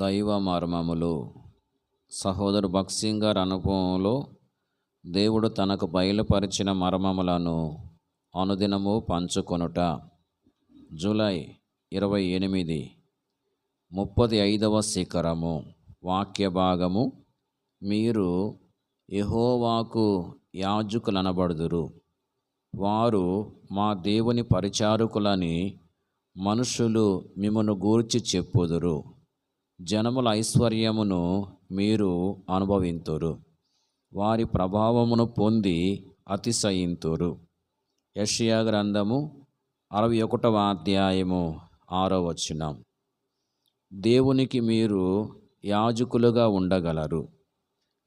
దైవ మర్మములు సహోదరు భక్సింగ్ గారి అనుభవంలో దేవుడు తనకు బయలుపరిచిన మర్మములను అనుదినము పంచుకొనుట. జూలై ఇరవై ఎనిమిది ముప్పది ఐదవ శిఖరము. వాక్య భాగము. మీరు ఎహోవాకు యాజకులనబడుదురు. వారు మా దేవుని పరిచారకులని మనుషులు మిమ్మను గూర్చి చెప్పుదురు. జనముల ఐశ్వర్యమును మీరు అనుభవింతురు. వారి ప్రభావమును పొంది అతిశయింతురు. యషియా గ్రంథము అరవై ఒకటవ అధ్యాయము ఆరో వచనం. దేవునికి మీరు యాజకులుగా ఉండగలరు.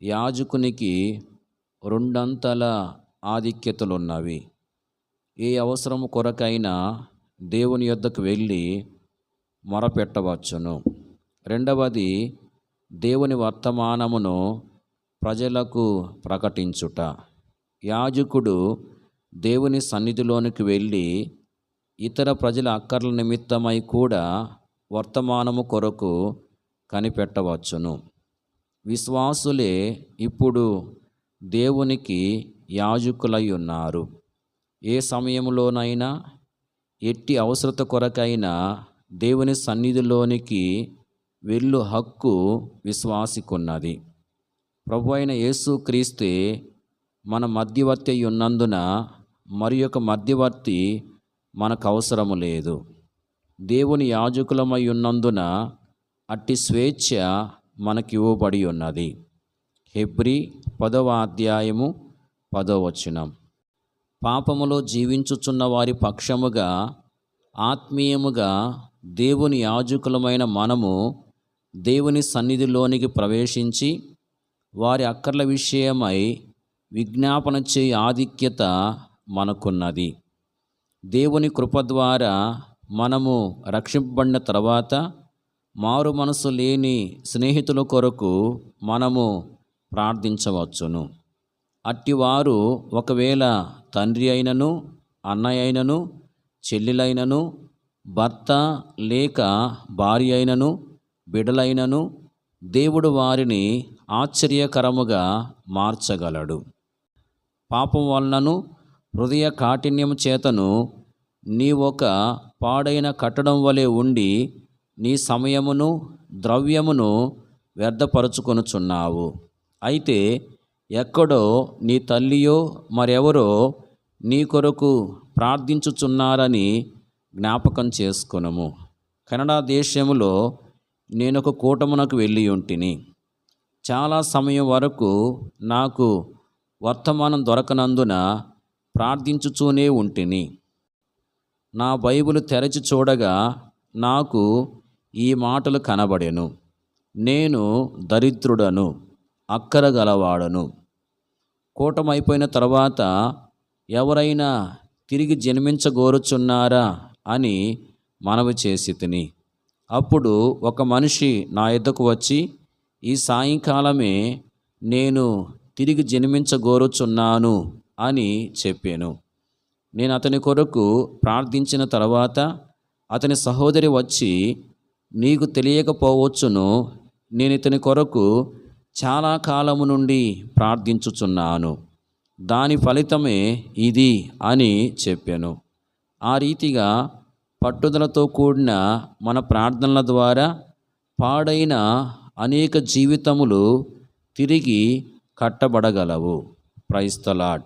యాజకునికి రెండంతల ఆధిక్యతలున్నవి. ఏ అవసరము కొరకైనా దేవుని యొద్దకు వెళ్ళి మొరపెట్టవచ్చును. రెండవది దేవుని వర్తమానమును ప్రజలకు ప్రకటించుట. యాజకుడు దేవుని సన్నిధిలోనికి వెళ్ళి ఇతర ప్రజల అక్కర్ల నిమిత్తమై కూడా వర్తమానము కొరకు కనిపెట్టవచ్చును. విశ్వాసులే ఇప్పుడు దేవునికి యాజకులై ఉన్నారు. ఏ సమయంలోనైనా ఎట్టి అవసరత కొరకైనా దేవుని సన్నిధిలోనికి వెళ్ళు హక్కు విశ్వాసికున్నది. ప్రభు అయిన యేసుక్రీస్తే మన మధ్యవర్తి అయి ఉన్నందున మరి యొక్క మధ్యవర్తి మనకు అవసరము లేదు. దేవుని యాజకులమై ఉన్నందున అట్టి స్వేచ్ఛ మనకి ఇవ్వబడి ఉన్నది హెబ్రి పదవ అధ్యాయము పదవచనం పాపములో జీవించుచున్న వారి పక్షముగా ఆత్మీయముగా దేవుని యాజకులమైన మనము దేవుని సన్నిధిలోనికి ప్రవేశించి వారి అక్కర్ల విషయమై విజ్ఞాపన చేయ ఆధిక్యత మనకున్నది. దేవుని కృప ద్వారా మనము రక్షింపబడిన తర్వాత మారు మనసు లేని స్నేహితుల కొరకు మనము ప్రార్థించవచ్చును. అట్టివారు ఒకవేళ తండ్రి అయినను అన్నయ్య అయినను చెల్లెలైనను భర్త లేక భార్య అయినను బిడలైనను దేవుడు వారిని ఆశ్చర్యకరముగా మార్చగలడు. పాపం వలనను హృదయ కాఠిన్యము చేతను నీ ఒక పాడైన కట్టడం వలె ఉండి నీ సమయమును ద్రవ్యమును వ్యర్థపరుచుకొనుచున్నావు. అయితే ఎక్కడో నీ తల్లియో మరెవరో నీ కొరకు ప్రార్థించుచున్నారని జ్ఞాపకం చేసుకొనుము. కెనడా దేశములో నేను ఒక కూటమునకు వెళ్ళి ఉంటిని చాలా సమయం వరకు నాకు వర్తమానం దొరకనందున ప్రార్థించుచూనే ఉంటిని. నా బైబిల్ తెరచి చూడగా నాకు ఈ మాటలు కనబడెను. నేను దరిద్రుడను అక్కరగలవాడను. కూటమైపోయిన తర్వాత ఎవరైనా తిరిగి జన్మించగోరుచున్నారా అని మనవి చేసి తిని. అప్పుడు ఒక మనిషి నా ఎద్దకు వచ్చి ఈ సాయంకాలమే నేను తిరిగి జన్మించగోరుచున్నాను అని చెప్పాను. నేను అతని కొరకు ప్రార్థించిన తర్వాత అతని సహోదరి వచ్చి నీకు తెలియకపోవచ్చును నేను ఇతని కొరకు చాలా కాలము నుండి ప్రార్థించుచున్నాను. దాని ఫలితమే ఇది అని చెప్పాను. ఆ రీతిగా పట్టుదలతో కూడిన మన ప్రార్థనల ద్వారా పాడైన అనేక జీవితములు తిరిగి కట్టబడగలవు. ప్రైస్తలాడ్